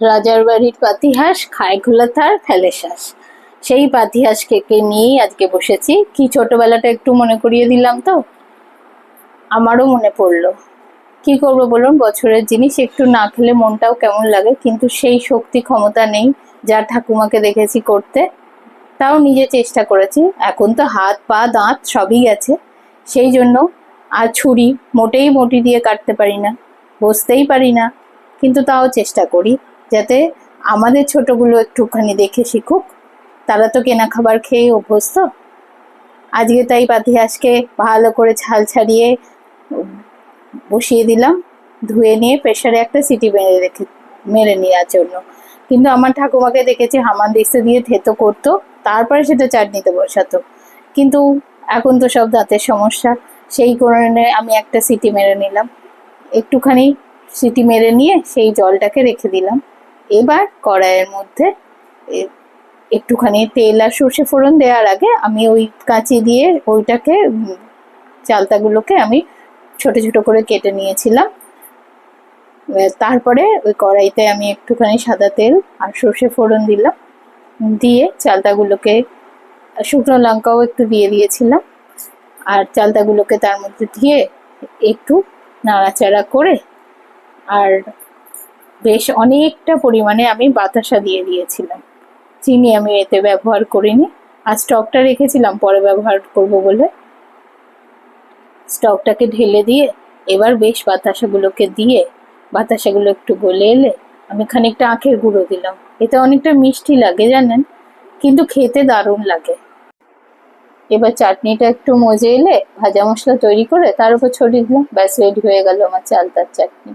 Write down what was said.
রাজার বাড়ির পাতিহাস খায় খোলা তার ফেলে শ্বাস। সেই পাতিহাঁসকে নিয়েই আজকে বসেছি। কি ছোটবেলাটা একটু মনে করিয়ে দিলাম তো? আমারও মনে পড়ল। কি করব বলুন? বছরের জিনিস একটু না খেলে মনটাও কেমন লাগে, কিন্তু সেই শক্তি ক্ষমতা নেই যা ঠাকুমাকে দেখেছি করতে। তাও নিজে চেষ্টা করেছি। এখন তো হাত, পা, দাঁত সবই গেছে সেই জন্য আর ছুরি মোটেই মোটি দিয়ে কাটতে পারি না। বসতেই পারি না, কিন্তু তাও চেষ্টা করি। যাতে আমাদের ছোটগুলো একটুখানি দেখে শিখুক। তারা তো কেনা খাবার খেয়ে অভ্যস্ত। আজকে তাই পাতিহাঁসকে ভালো করে ছাল ছাড়িয়ে বসিয়ে দিলাম। ধুয়ে নিয়ে প্রেশারে একটা সিটি মেরে রেখে, মেরে নেওয়ার জন্য। কিন্তু আমার ঠাকুমাকে দেখেছি হামান দিস্তে দিয়ে থেতো করতো, তারপরে সেটা চাটনিতে বসাতো। কিন্তু এখন তো সব দাঁতের সমস্যা। সেই কারণে আমি একটা সিটি মেরে নিলাম। একটুখানি সিটি মেরে নিয়ে সেই জলটাকে রেখে দিলাম। এবার কড়াইয়ের মধ্যে একটুখানি তেল আর সর্ষে ফোড়ন দেওয়ার আগে আমি ওই কাঁচি দিয়ে ওইটাকে চালতাগুলোকে আমি ছোট ছোট করে কেটে নিয়েছিলাম। তারপরে ওই কড়াইতে আমি একটুখানি সাদা তেল আর সর্ষে ফোড়ন দিলাম। দিয়ে চালতাগুলোকে, শুকনো লঙ্কাও একটু দিয়ে দিয়েছিলাম। আর চালতাগুলোকে তার মধ্যে দিয়ে একটু নাড়াচাড়া করে আর বেশ অনেকটা পরিমাণে আমি বাতাসা দিয়ে দিয়েছিলাম। চিনি আমি এতে ব্যবহার করিনি। আর স্টকটা রেখেছিলাম, পরে ব্যবহার করব বলে। স্টকটাকে ঢেলে দিয়ে এবার বেশ বাতাসাগুলোকে দিয়ে, বাতাসাগুলো একটু গলে এলে আমি খানিকটা আখের গুঁড়ো দিলাম। এতে অনেকটা মিষ্টি লাগে জানেন, কিন্তু খেতে দারুণ লাগে। এবার চাটনিটা একটু মজে এলে ভাজা মশলা তৈরি করে তার উপর ছড়িয়ে দিলাম। ব্যাস, রেডি হয়ে গেল আমার চালতার চাটনি।